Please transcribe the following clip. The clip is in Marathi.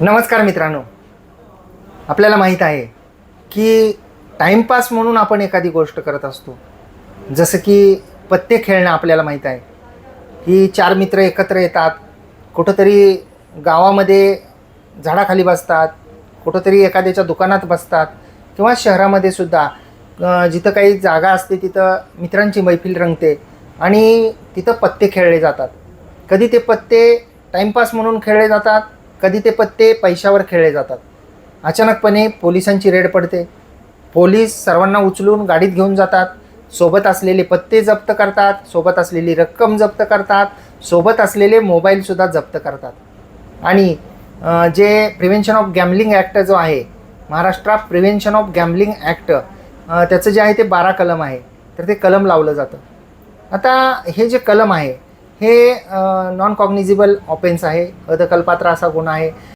नमस्कार मित्रांनो. आपल्याला माहीत आहे की टाईमपास म्हणून आपण एखादी गोष्ट करत असतो. जसं की पत्ते खेळणं आपल्याला माहीत आहे की चार मित्र एकत्र येतात कुठंतरी गावामध्ये झाडाखाली बसतात कुठंतरी एखाद्याच्या दुकानात बसतात किंवा शहरामध्ये सुद्धा जिथं काही जागा असते तिथं मित्रांची मैफिल रंगते आणि तिथं पत्ते खेळले जातात. कधी ते पत्ते टाईमपास म्हणून खेळले जातात कधी ते पत्ते पैशावर खेळले जातात. अचानकपणे पोलिसांची रेड पडते. पोलीस सर्वांना उचलून गाडीत घेऊन जातात. सोबत असलेले पत्ते जप्त करतात. सोबत असलेली रक्कम जप्त करतात. सोबत असलेले मोबाईलसुद्धा जप्त करतात. आणि जे प्रिव्हेन्शन ऑफ गॅमलिंग ॲक्ट जो आहे Maharashtra prevention of gambling act त्याचं जे आहे ते बारा कलम आहे. तर ते कलम लावलं जातं. आता हे जे कलम आहे हे नॉन कॉग्निझिबल ऑफेन्स आहे. अदखलपात्र असा गुन्हा आहे.